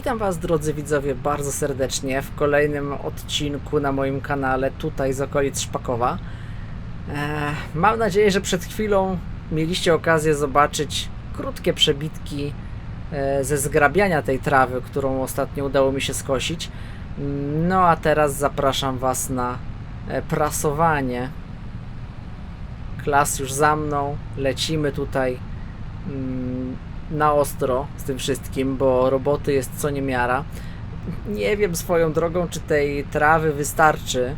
Witam Was, drodzy widzowie, bardzo serdecznie w kolejnym odcinku na moim kanale, tutaj z okolic Szpakowa. E, mam nadzieję, że przed chwilą mieliście okazję zobaczyć krótkie przebitki e, ze zgrabiania tej trawy, którą ostatnio udało mi się skosić. No a teraz zapraszam Was na e, prasowanie. Klas już za mną, lecimy tutaj mm, na ostro z tym wszystkim, bo roboty jest co niemiara. Nie wiem swoją drogą, czy tej trawy wystarczy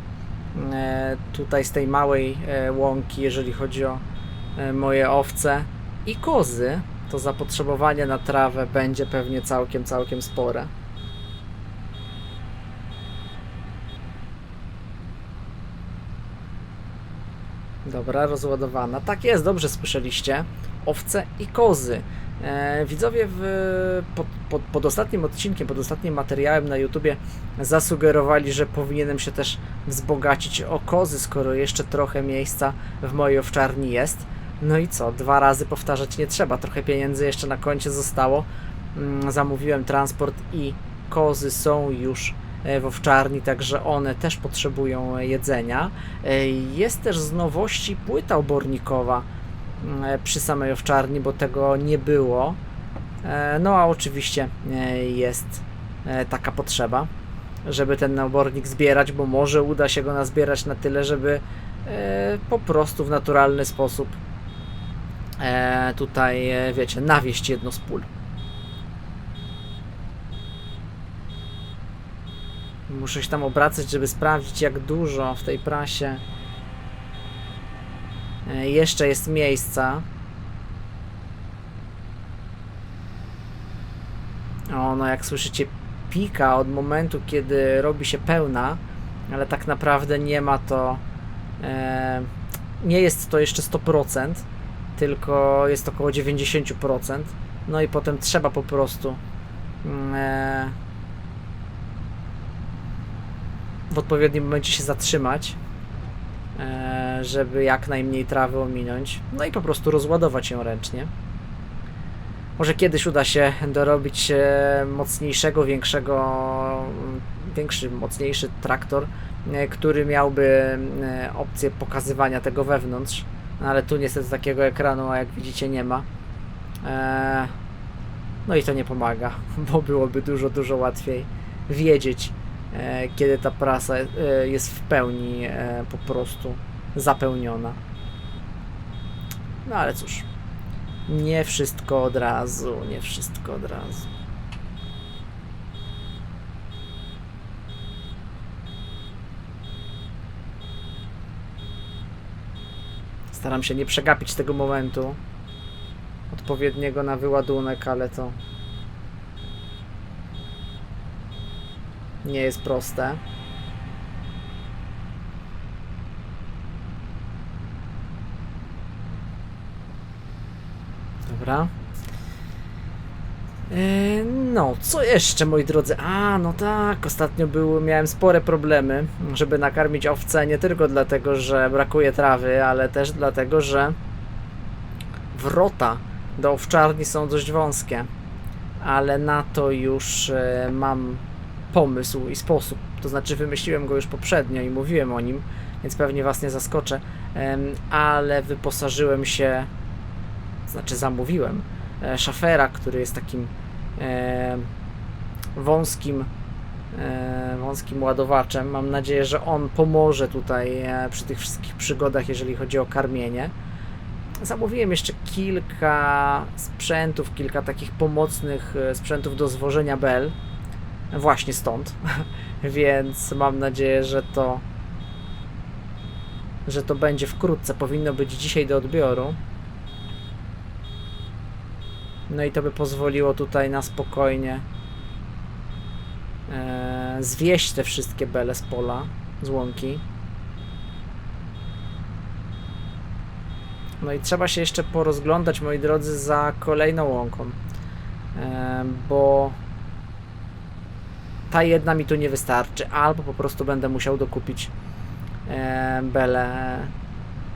e, tutaj z tej małej e, łąki, jeżeli chodzi o e, moje owce i kozy. To zapotrzebowanie na trawę będzie pewnie całkiem, całkiem spore. Dobra, rozładowana. Tak jest, dobrze słyszeliście. Owce i kozy. E, widzowie w, pod, pod, pod ostatnim odcinkiem, pod ostatnim materiałem na YouTubie zasugerowali, że powinienem się też wzbogacić o kozy, skoro jeszcze trochę miejsca w mojej owczarni jest. No i co, dwa razy powtarzać nie trzeba, trochę pieniędzy jeszcze na koncie zostało. Mm, Zamówiłem transport i kozy są już e, w owczarni, także one też potrzebują jedzenia. E, Jest też z nowości płyta obornikowa przy samej owczarni, bo tego nie było. E, No a oczywiście e, jest e, taka potrzeba, żeby ten obornik zbierać, bo może uda się go nazbierać na tyle, żeby e, po prostu w naturalny sposób e, tutaj, e, wiecie, nawieść jedno z pól. Muszę się tam obracać, żeby sprawdzić, jak dużo w tej prasie e, jeszcze jest miejsca. O, no jak słyszycie, pika od momentu, kiedy robi się pełna, ale tak naprawdę nie ma to. E, nie jest to jeszcze 100%, tylko jest około 90%. No i potem trzeba po prostu. mm, E, w odpowiednim momencie się zatrzymać, e, żeby jak najmniej trawy ominąć, no i po prostu rozładować ją ręcznie. Może kiedyś uda się dorobić e, mocniejszego, większego, większy, mocniejszy traktor, e, który miałby e, opcję pokazywania tego wewnątrz, no ale tu niestety takiego ekranu, a jak widzicie nie ma. No i to nie pomaga, bo byłoby dużo, dużo łatwiej wiedzieć, kiedy ta prasa jest w pełni po prostu zapełniona. No ale cóż, nie wszystko od razu, nie wszystko od razu. Staram się nie przegapić tego momentu odpowiedniego na wyładunek, ale to nie jest proste. Dobra. E, No, co jeszcze, moi drodzy? A, no tak, ostatnio był, miałem spore problemy, żeby nakarmić owce, nie tylko dlatego, że brakuje trawy, ale też dlatego, że wrota do owczarni są dość wąskie, ale na to już e, mam pomysł i sposób. To znaczy, wymyśliłem go już poprzednio i mówiłem o nim, więc pewnie Was nie zaskoczę, ale wyposażyłem się, znaczy zamówiłem e, szafera, który jest takim e, wąskim e, wąskim ładowaczem. Mam nadzieję, że on pomoże tutaj przy tych wszystkich przygodach, jeżeli chodzi o karmienie. Zamówiłem jeszcze kilka sprzętów, kilka takich pomocnych sprzętów do zwożenia bel. Właśnie stąd. Więc mam nadzieję, że to że to będzie wkrótce. Powinno być dzisiaj do odbioru. No i to by pozwoliło tutaj na spokojnie e, zwieść te wszystkie bele z pola, z łąki. No i trzeba się jeszcze porozglądać, moi drodzy, za kolejną łąką, e, bo ta jedna mi tu nie wystarczy, albo po prostu będę musiał dokupić e, bele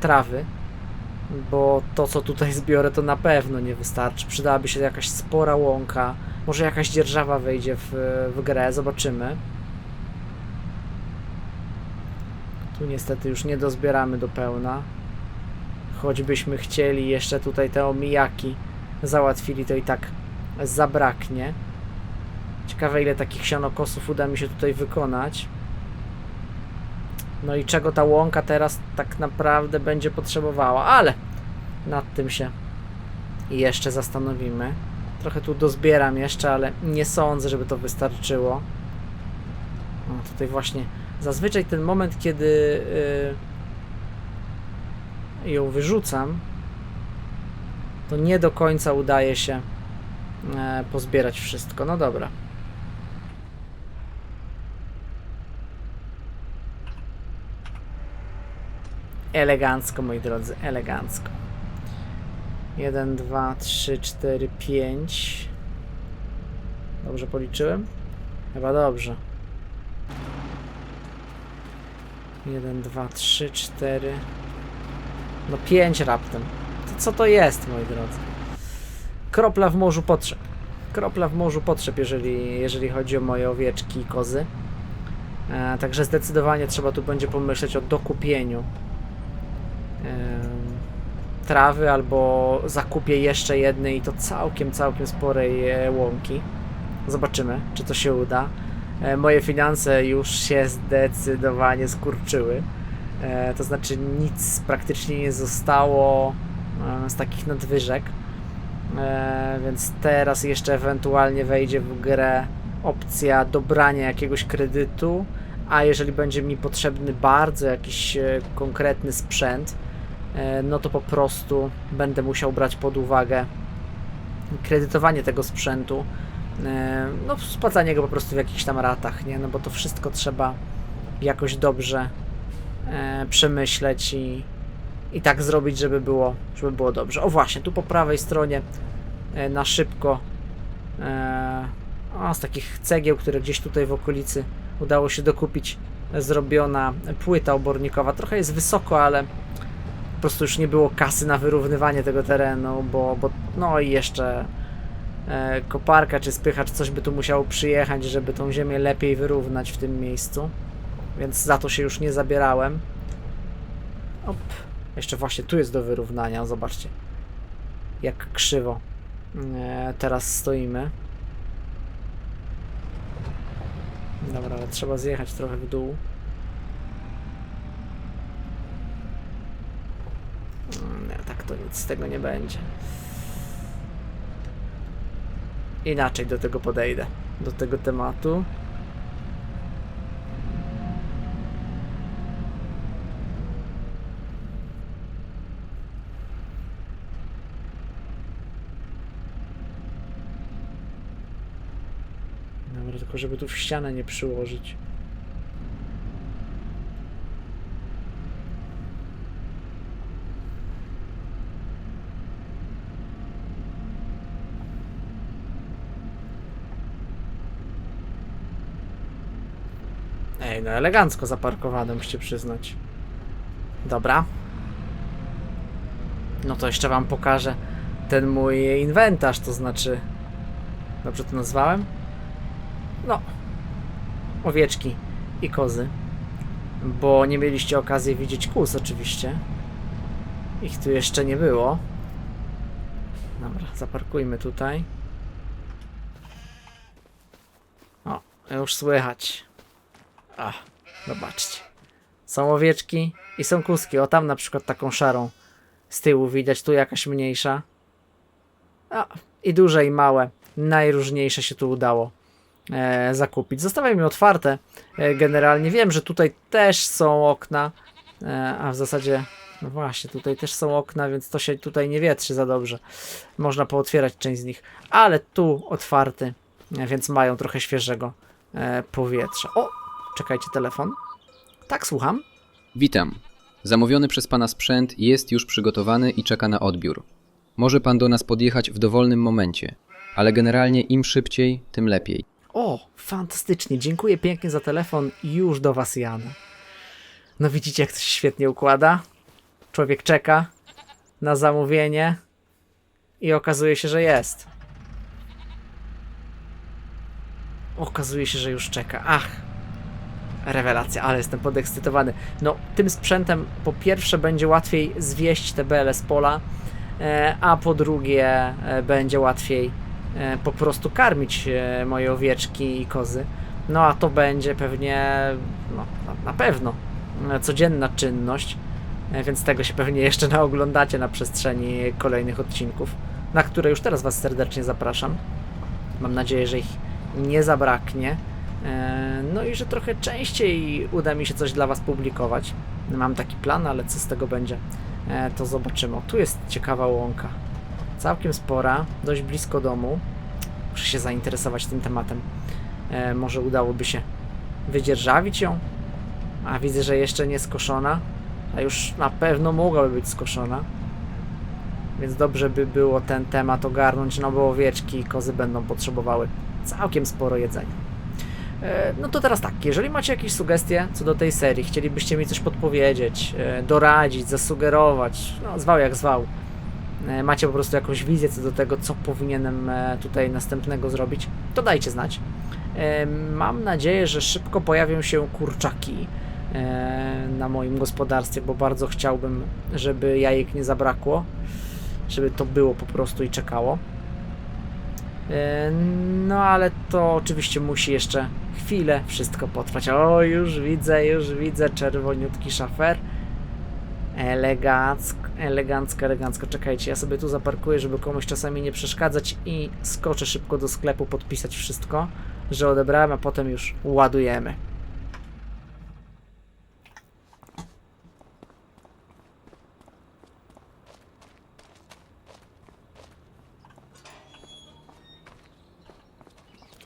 trawy. Bo to co tutaj zbiorę to na pewno nie wystarczy. Przydałaby się jakaś spora łąka, może jakaś dzierżawa wejdzie w, w grę, zobaczymy. Tu niestety już nie dozbieramy do pełna. Choćbyśmy chcieli jeszcze tutaj te omijaki załatwili, to i tak zabraknie. Ciekawe ile takich sianokosów uda mi się tutaj wykonać. No i czego ta łąka teraz tak naprawdę będzie potrzebowała, ale nad tym się jeszcze zastanowimy. Trochę tu dozbieram jeszcze, ale nie sądzę, żeby to wystarczyło. O, tutaj właśnie zazwyczaj ten moment, kiedy yy, ją wyrzucam, to nie do końca udaje się e, pozbierać wszystko. No dobra. Elegancko, moi drodzy, elegancko. 1, 2, 3, 4, 5. Dobrze policzyłem? Chyba dobrze. 1, 2, 3, 4. No 5 raptem. To co to jest, moi drodzy? Kropla w morzu potrzeb. Kropla w morzu potrzeb, jeżeli, jeżeli chodzi o moje owieczki i kozy. E, także zdecydowanie trzeba tu będzie pomyśleć o dokupieniu trawy albo zakupie jeszcze jednej i to całkiem, całkiem sporej e, łąki. Zobaczymy, czy to się uda. E, moje finanse już się zdecydowanie skurczyły. E, to znaczy nic praktycznie nie zostało z takich nadwyżek. Więc teraz jeszcze ewentualnie wejdzie w grę opcja dobrania jakiegoś kredytu, a jeżeli będzie mi potrzebny bardzo jakiś konkretny sprzęt, no to po prostu będę musiał brać pod uwagę kredytowanie tego sprzętu, e, no spłacanie go po prostu w jakichś tam ratach, nie? No bo to wszystko trzeba jakoś dobrze e, przemyśleć i, i tak zrobić, żeby było, żeby było dobrze. O właśnie, tu po prawej stronie e, na szybko e, o, z takich cegieł, które gdzieś tutaj w okolicy udało się dokupić, e, zrobiona płyta obornikowa. Trochę jest wysoko, ale po prostu już nie było kasy na wyrównywanie tego terenu, bo, bo no i jeszcze e, koparka czy spychacz, coś by tu musiało przyjechać, żeby tą ziemię lepiej wyrównać w tym miejscu. Więc za to się już nie zabierałem. Op. Jeszcze właśnie tu jest do wyrównania, zobaczcie. Jak krzywo e, teraz stoimy. Dobra, ale trzeba zjechać trochę w dół. Nie, tak to nic z tego nie będzie. Inaczej do tego podejdę. Do tego tematu. Dobra, tylko żeby tu w ścianę nie przyłożyć. Elegancko zaparkowane, musicie przyznać. Dobra. No to jeszcze wam pokażę ten mój inwentarz, to znaczy... Dobrze to nazwałem? No, owieczki i kozy. Bo nie mieliście okazji widzieć kóz, oczywiście. Ich tu jeszcze nie było. Dobra, zaparkujmy tutaj. O, już słychać. A, zobaczcie. Są owieczki i są kózki. O, tam na przykład taką szarą z tyłu widać, tu jakaś mniejsza. A, i duże i małe. Najróżniejsze się tu udało e, zakupić. Zostawiam je otwarte. E, generalnie wiem, że tutaj też są okna, e, a w zasadzie no właśnie, tutaj też są okna, więc to się tutaj nie wietrzy za dobrze. Można pootwierać część z nich, ale tu otwarty, e, więc mają trochę świeżego e, powietrza. O, czekajcie, telefon. Tak, słucham. Witam. Zamówiony przez pana sprzęt jest już przygotowany i czeka na odbiór. Może pan do nas podjechać w dowolnym momencie, ale generalnie im szybciej, tym lepiej. O, fantastycznie. Dziękuję pięknie za telefon i już do Was jadę. No widzicie, jak to się świetnie układa? Człowiek czeka na zamówienie i okazuje się, że jest. Okazuje się, że już czeka. Ach, rewelacja, ale jestem podekscytowany. No, tym sprzętem po pierwsze będzie łatwiej zwieść te bele z pola, e, a po drugie e, będzie łatwiej e, po prostu karmić moje owieczki i kozy. No a to będzie pewnie, no na, pewno, codzienna czynność, więc tego się pewnie jeszcze naoglądacie na przestrzeni kolejnych odcinków, na które już teraz Was serdecznie zapraszam. Mam nadzieję, że ich nie zabraknie. E, No i że trochę częściej uda mi się coś dla Was publikować. Mam taki plan, ale co z tego będzie, e, to zobaczymy. O, tu jest ciekawa łąka. Całkiem spora, dość blisko domu. Muszę się zainteresować tym tematem. E, Może udałoby się wydzierżawić ją. A widzę, że jeszcze nie skoszona. A już na pewno mogłaby być skoszona. Więc dobrze by było ten temat ogarnąć, no bo owieczki i kozy będą potrzebowały całkiem sporo jedzenia. E, No to teraz tak, jeżeli macie jakieś sugestie co do tej serii, chcielibyście mi coś podpowiedzieć, e, doradzić, zasugerować, no zwał jak zwał, e, macie po prostu jakąś wizję co do tego, co powinienem tutaj następnego zrobić, to dajcie znać. Mam nadzieję, że szybko pojawią się kurczaki na moim gospodarstwie, bo bardzo chciałbym, żeby jajek nie zabrakło, żeby to było po prostu i czekało. No ale to oczywiście musi jeszcze chwilę wszystko potrwać. O, już widzę, już widzę czerwoniutki szafer. Elegancko, elegancko, elegancko. Czekajcie, ja sobie tu zaparkuję, żeby komuś czasami nie przeszkadzać i skoczę szybko do sklepu podpisać wszystko, że odebrałem, a potem już ładujemy.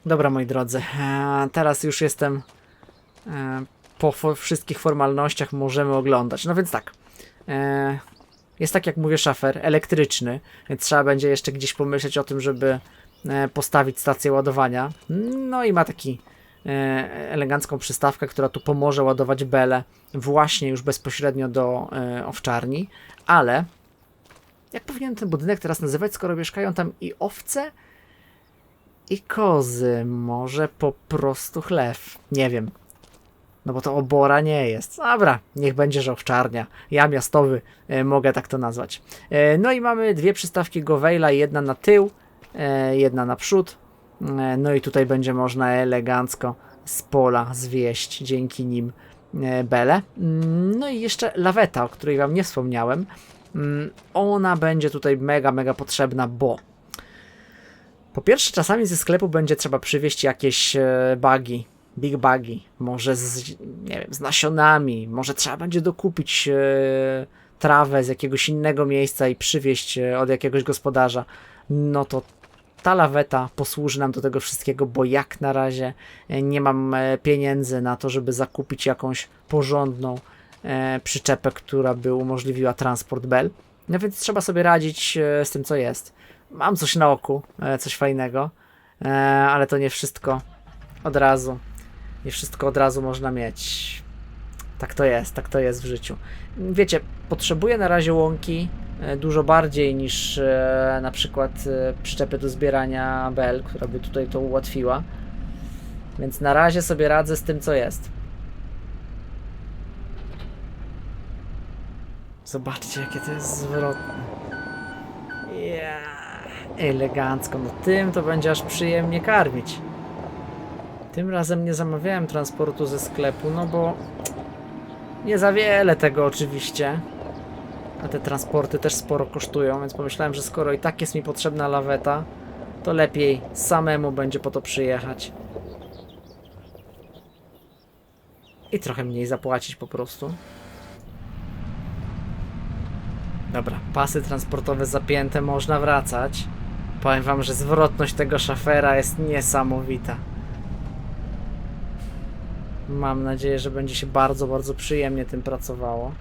Dobra, moi drodzy, e, teraz już jestem e, po wszystkich formalnościach, możemy oglądać. No więc tak, e, jest tak jak mówię szafer, elektryczny, więc trzeba będzie jeszcze gdzieś pomyśleć o tym, żeby postawić stację ładowania. No i ma taki elegancką przystawkę, która tu pomoże ładować bele właśnie już bezpośrednio do owczarni, ale jak powinien ten budynek teraz nazywać, skoro mieszkają tam i owce, i kozy. Może po prostu chlew. Nie wiem. No bo to obora nie jest. Dobra, niech będzie, że owczarnia. Ja miastowy e, mogę tak to nazwać. E, no i mamy dwie przystawki Gowejla, jedna na tył, e, jedna na przód. E, no i tutaj będzie można elegancko z pola zwieść dzięki nim e, bele. Mm, No i jeszcze laweta, o której wam nie wspomniałem. Mm, Ona będzie tutaj mega, mega potrzebna, bo po pierwsze, czasami ze sklepu będzie trzeba przywieźć jakieś e, bagi, big bagi, może z, nie wiem, z nasionami, może trzeba będzie dokupić e, trawę z jakiegoś innego miejsca i przywieźć e, od jakiegoś gospodarza. No to ta laweta posłuży nam do tego wszystkiego, bo jak na razie nie mam pieniędzy na to, żeby zakupić jakąś porządną przyczepę, która by umożliwiła transport bel. No więc trzeba sobie radzić z tym, co jest. Mam coś na oku, e, coś fajnego, e, ale to nie wszystko od razu. Nie wszystko od razu można mieć. Tak to jest, tak to jest w życiu. Wiecie, potrzebuję na razie łąki e, dużo bardziej niż na przykład przyczepy do zbierania bel, która by tutaj to ułatwiła. Więc na razie sobie radzę z tym, co jest. Zobaczcie, jakie to jest zwrotne. Ja, elegancko. No tym to będzie aż przyjemnie karmić. Tym razem nie zamawiałem transportu ze sklepu, no bo nie za wiele tego oczywiście. A te transporty też sporo kosztują, więc pomyślałem, że skoro i tak jest mi potrzebna laweta, to lepiej samemu będzie po to przyjechać. I trochę mniej zapłacić po prostu. Dobra, pasy transportowe zapięte, można wracać. Powiem wam, że zwrotność tego szafera jest niesamowita. Mam nadzieję, że będzie się bardzo, bardzo przyjemnie tym pracowało.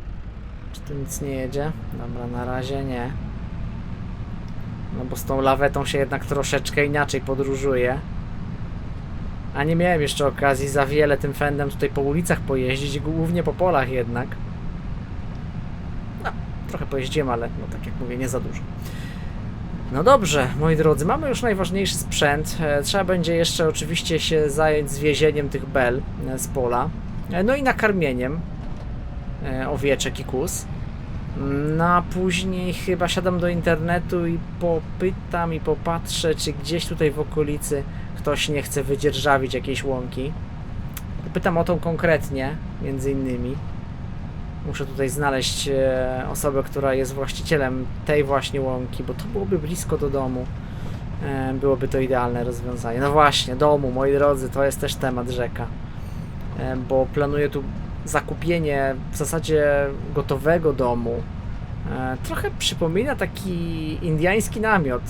Czy tu nic nie jedzie? Dobra, na razie nie. No bo z tą lawetą się jednak troszeczkę inaczej podróżuje. A nie miałem jeszcze okazji za wiele tym fendem tutaj po ulicach pojeździć, głównie po polach jednak. Trochę pojeździłem, ale no tak jak mówię, nie za dużo. No dobrze, moi drodzy, mamy już najważniejszy sprzęt. E, Trzeba będzie jeszcze oczywiście się zająć zwiezieniem tych bel e, z pola. E, No i nakarmieniem owieczek i kus. No a później chyba siadam do internetu i popytam i popatrzę, czy gdzieś tutaj w okolicy ktoś nie chce wydzierżawić jakiejś łąki. Pytam o tą konkretnie, między innymi. Muszę tutaj znaleźć e, osobę, która jest właścicielem tej właśnie łąki, bo to byłoby blisko do domu. E, byłoby to idealne rozwiązanie. No właśnie, domu, moi drodzy, to jest też temat rzeka. E, bo planuję tu zakupienie w zasadzie gotowego domu. Trochę przypomina taki indiański namiot.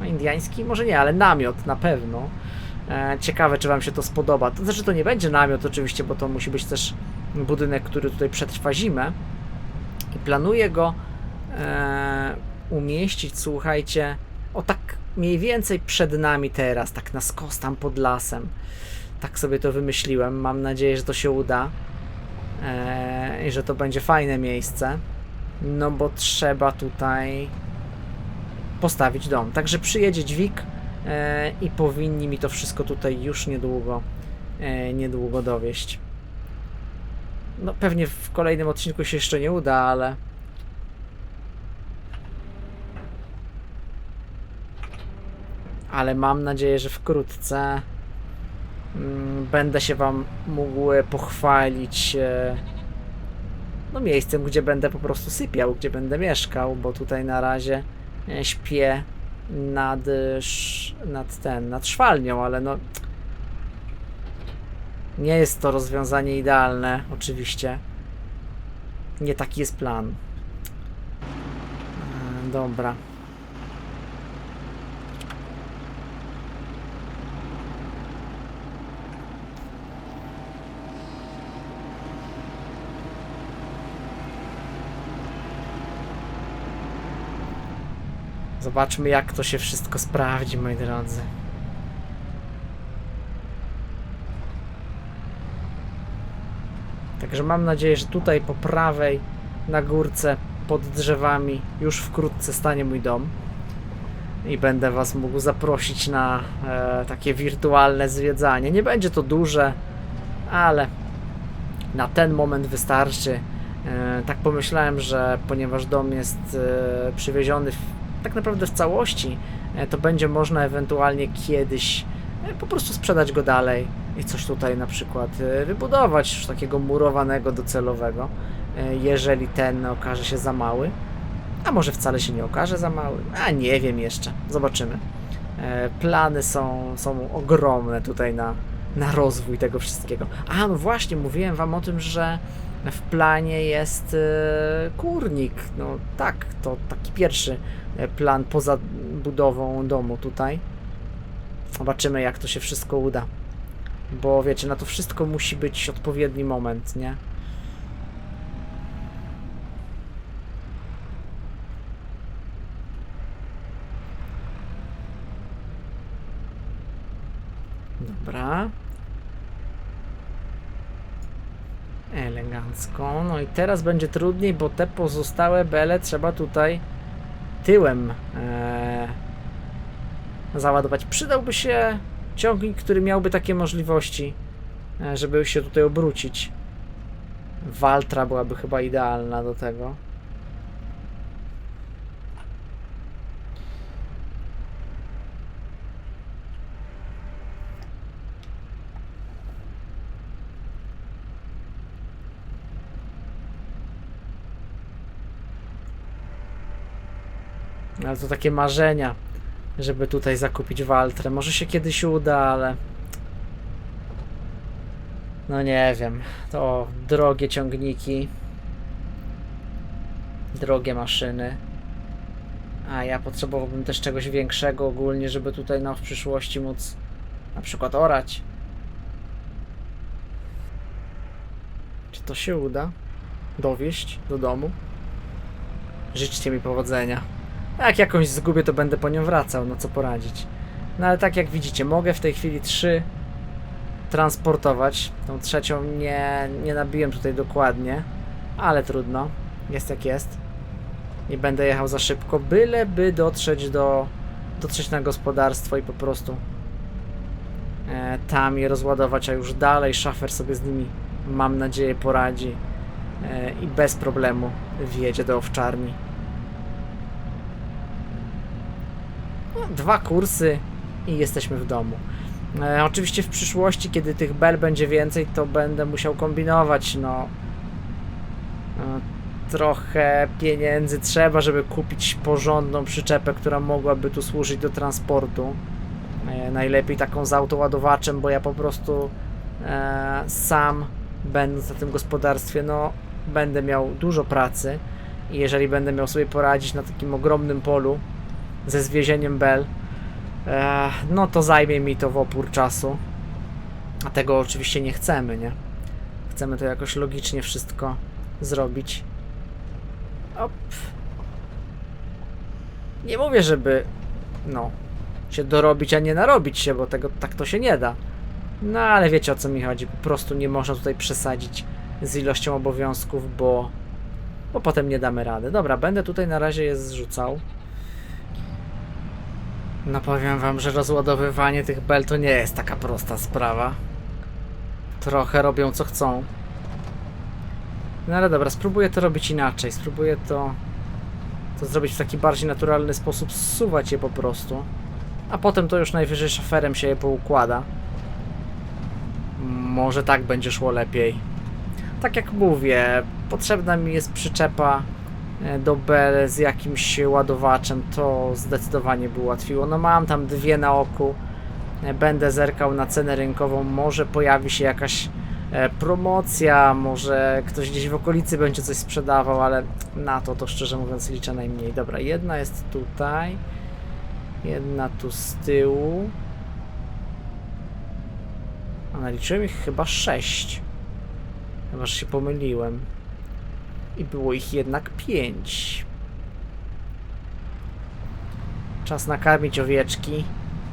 No, indiański? Może nie, ale namiot na pewno. Ciekawe, czy Wam się to spodoba. To znaczy, to nie będzie namiot oczywiście, bo to musi być też budynek, który tutaj przetrwa zimę. I planuję go e, umieścić, słuchajcie, o tak mniej więcej przed nami teraz, tak na skos tam pod lasem. Tak sobie to wymyśliłem. Mam nadzieję, że to się uda. E, I że to będzie fajne miejsce. No bo trzeba tutaj postawić dom. Także przyjedzie dźwig e, i powinni mi to wszystko tutaj już niedługo, e, niedługo dowieść. No pewnie w kolejnym odcinku się jeszcze nie uda, ale ale mam nadzieję, że wkrótce mm, będę się Wam mógł pochwalić e, no miejscem, gdzie będę po prostu sypiał, gdzie będę mieszkał, bo tutaj na razie e, śpię nad, nad ten, nad szwalnią, ale no nie jest to rozwiązanie idealne, oczywiście. Nie taki jest plan. E, Dobra. Zobaczmy, jak to się wszystko sprawdzi, moi drodzy. Także mam nadzieję, że tutaj po prawej na górce pod drzewami już wkrótce stanie mój dom. I będę Was mógł zaprosić na e, takie wirtualne zwiedzanie. Nie będzie to duże, ale na ten moment wystarczy. E, tak pomyślałem, że ponieważ dom jest e, przywieziony w, tak naprawdę w całości, e, to będzie można ewentualnie kiedyś po prostu sprzedać go dalej i coś tutaj na przykład e, wybudować już takiego murowanego docelowego, e, jeżeli ten okaże się za mały. A może wcale się nie okaże za mały? A nie wiem jeszcze. Zobaczymy. E, plany są, są ogromne tutaj na, na rozwój tego wszystkiego. A, no właśnie, mówiłem wam o tym, że w planie jest e, kurnik. No tak, to taki pierwszy e, plan poza budową domu tutaj. Zobaczymy, jak to się wszystko uda. Bo wiecie, na to wszystko musi być odpowiedni moment, nie? Dobra. Elegancko. No i teraz będzie trudniej, bo te pozostałe bele trzeba tutaj tyłem e, załadować. Przydałby się ciągnik, który miałby takie możliwości, e, żeby się tutaj obrócić. Waltra byłaby chyba idealna do tego. Ale to takie marzenia, żeby tutaj zakupić Waltrę. Może się kiedyś uda, ale. No nie wiem. To drogie ciągniki. Drogie maszyny. A ja potrzebowałbym też czegoś większego ogólnie, żeby tutaj no, w przyszłości móc na przykład orać. Czy to się uda? Dowieść do domu? Życzcie mi powodzenia. Jak jakąś zgubię, to będę po nią wracał, no co poradzić. No ale tak jak widzicie, mogę w tej chwili trzy transportować. Tą trzecią nie, nie nabiłem tutaj dokładnie, ale trudno. Jest jak jest. Nie będę jechał za szybko, byleby dotrzeć do dotrzeć na gospodarstwo i po prostu e, tam je rozładować, a już dalej szafer sobie z nimi, mam nadzieję, poradzi e, i bez problemu wjedzie do owczarni. No, dwa kursy i jesteśmy w domu. E, oczywiście w przyszłości, kiedy tych bel będzie więcej, to będę musiał kombinować, no. E, trochę pieniędzy trzeba, żeby kupić porządną przyczepę, która mogłaby tu służyć do transportu. E, najlepiej taką z autoładowaczem, bo ja po prostu e, sam, będąc na tym gospodarstwie, no będę miał dużo pracy i jeżeli będę miał sobie poradzić na takim ogromnym polu ze zwiezieniem bel, e, no to zajmie mi to w opór czasu. A tego oczywiście nie chcemy, nie? Chcemy to jakoś logicznie wszystko zrobić. Op. Nie mówię, żeby no się dorobić, a nie narobić się, bo tego tak to się nie da. No ale wiecie o co mi chodzi. Po prostu nie można tutaj przesadzić z ilością obowiązków, bo bo potem nie damy rady. Dobra, będę tutaj na razie je zrzucał. No powiem wam, że rozładowywanie tych bel to nie jest taka prosta sprawa. Trochę robią co chcą. No ale dobra, spróbuję to robić inaczej. Spróbuję to, to zrobić w taki bardziej naturalny sposób, zsuwać je po prostu. A potem to już najwyżej szaferem się je poukłada. Może tak będzie szło lepiej. Tak jak mówię, potrzebna mi jest przyczepa do Bell z jakimś ładowaczem, to zdecydowanie by ułatwiło. No mam tam dwie na oku, E, będę zerkał na cenę rynkową, może pojawi się jakaś e, promocja, może ktoś gdzieś w okolicy będzie coś sprzedawał, ale na to to szczerze mówiąc liczę najmniej. Dobra, jedna jest tutaj, jedna tu z tyłu. A naliczyłem ich chyba sześć. Chyba, że się pomyliłem. I było ich jednak pięć. Czas nakarmić owieczki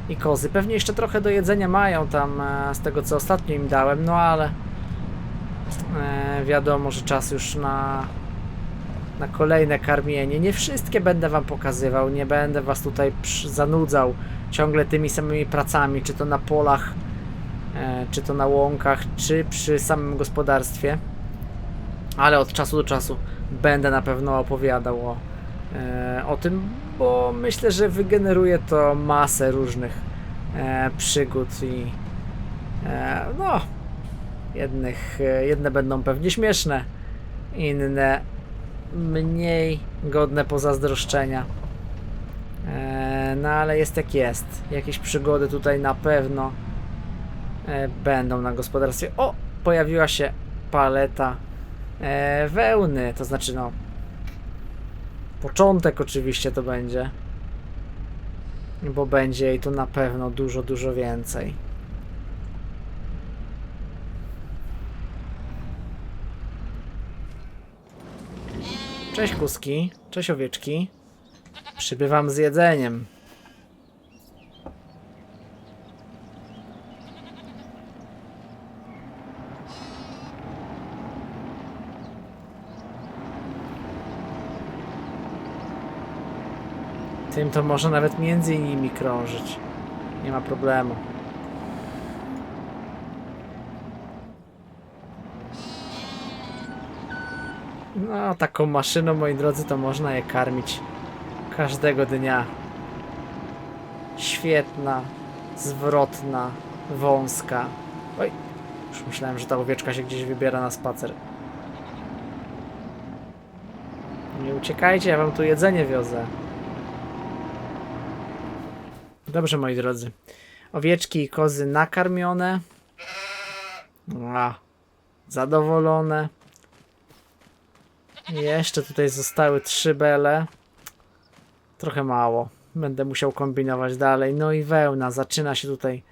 i kozy. Pewnie jeszcze trochę do jedzenia mają tam e, z tego co ostatnio im dałem, no ale e, wiadomo, że czas już na na kolejne karmienie. Nie wszystkie będę wam pokazywał, nie będę was tutaj zanudzał ciągle tymi samymi pracami, czy to na polach, e, czy to na łąkach, czy przy samym gospodarstwie. Ale od czasu do czasu będę na pewno opowiadał o, e, o tym, bo myślę, że wygeneruje to masę różnych e, przygód i e, no, jednych, e, jedne będą pewnie śmieszne, inne mniej godne pozazdroszczenia. E, no ale jest jak jest. Jakieś przygody tutaj na pewno e, będą na gospodarstwie. O! Pojawiła się paleta e, wełny, to znaczy no początek oczywiście to będzie. Bo będzie jej tu na pewno dużo, dużo więcej. Cześć kuski, cześć owieczki. Przybywam z jedzeniem. Tym to może nawet między nimi krążyć. Nie ma problemu. No, taką maszyną, moi drodzy, to można je karmić każdego dnia. Świetna, zwrotna, wąska. Oj, już myślałem, że ta owieczka się gdzieś wybiera na spacer. Nie uciekajcie, ja wam tu jedzenie wiozę. Dobrze, moi drodzy. Owieczki i kozy nakarmione. A, zadowolone. Jeszcze tutaj zostały trzy bele. Trochę mało. Będę musiał kombinować dalej. No i wełna zaczyna się tutaj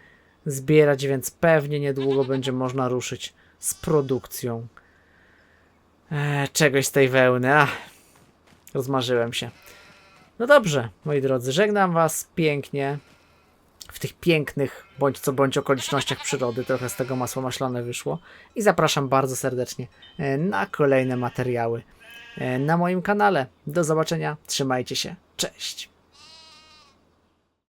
zbierać, więc pewnie niedługo będzie można ruszyć z produkcją e, czegoś z tej wełny. Ach, rozmarzyłem się. No dobrze, moi drodzy, żegnam Was pięknie w tych pięknych, bądź co bądź okolicznościach przyrody. Trochę z tego masło maślane wyszło. I zapraszam bardzo serdecznie e, na kolejne materiały e, na moim kanale. Do zobaczenia, trzymajcie się, cześć.